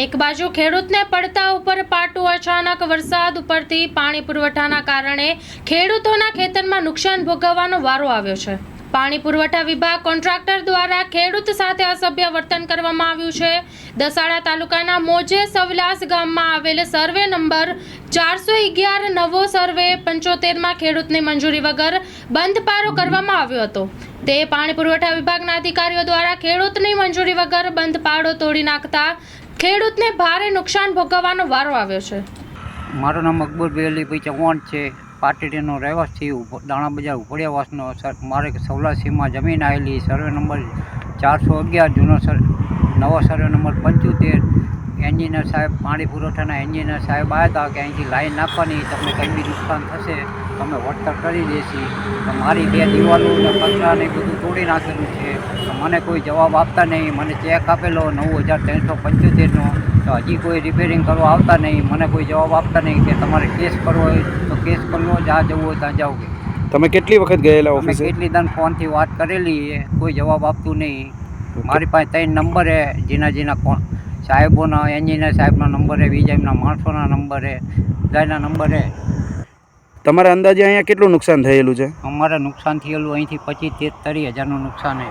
એક બાજુ ખેડૂતને પડતા ઉપર પાટું અચાનક વરસાદ ઉપરથી પાણી પુરવઠાના કારણે ખેડૂતોના ખેતરમાં નુકસાન ભોગવવાનો વારો આવ્યો છે. પાણી પુરવઠા વિભાગ કોન્ટ્રાક્ટર દ્વારા ખેડૂત સાથે અસભ્ય વર્તન કરવામાં આવ્યું છે. દસાડા તાલુકાના મોજે સવલાસ ગામમાં આવેલ સર્વે નંબર ચારસો અગિયાર નવો સર્વે પંચોતેરમાં ખેડૂતની મંજૂરી વગર બંધ પારો કરવામાં આવ્યો હતો. તે પાણી પુરવઠા વિભાગના અધિકારીઓ દ્વારા ખેડૂતની મંજૂરી વગર બંધ પાડો તોડી નાખતા ખેડૂતને ભારે નુકસાન ભોગવવાનો વારો આવ્યો છે. મારું નામ અકબર અલીભાઈ ભાઈ ચૌહાણ છે? પાટીડીનો રહેવાસી દાણા બજાર ઉપડિયાવાસનો મારે સૌલાસીમાં જમીન આવેલી, સર્વે નંબર ચારસો અગિયાર જૂનો સર, નવો સર્વે નંબર પંચોતેર. એન્જિનિયર સાહેબ, પાણી પુરવઠાના એન્જિનિયર સાહેબ આવ્યા હતા કે અહીંથી લાઈન નાખવાની, તમને કંઈ બી નુકસાન થશે, તમે વળતર કરી દેશી. મારી બે દિવાલો ને પતરા ને બધું તોડી નાખેલું છે. તો મને કોઈ જવાબ આપતા નહીં, મને ચેક આપેલો નવ હજાર ત્રણસો પંચોતેરનો તો હજી કોઈ રિપેરિંગ કરવા આવતા નહીં, મને કોઈ જવાબ આપતા નહીં કે તમારે કેસ કરવો હોય તો કેસ કરવો, જ્યાં જવું હોય ત્યાં જાઓ કે. તમે કેટલી વખત ગયેલા ઓફિસે કેટલી દાન ફોનથી વાત કરેલી એ કોઈ જવાબ આપતું નહીં. મારી પાસે ત્રણ નંબર હે જીના જીના કોણ સાહેબોના એન્જિનિયર સાહેબના નંબર હે બીજા એમના માણસોના નંબર હે બધાના નંબર હે તમારા અંદાજે અહીંયા કેટલું નુકસાન થયેલું છે? અમારે નુકસાન થયેલું અહીંથી પચીસ તેર હજારનું નુકસાન છે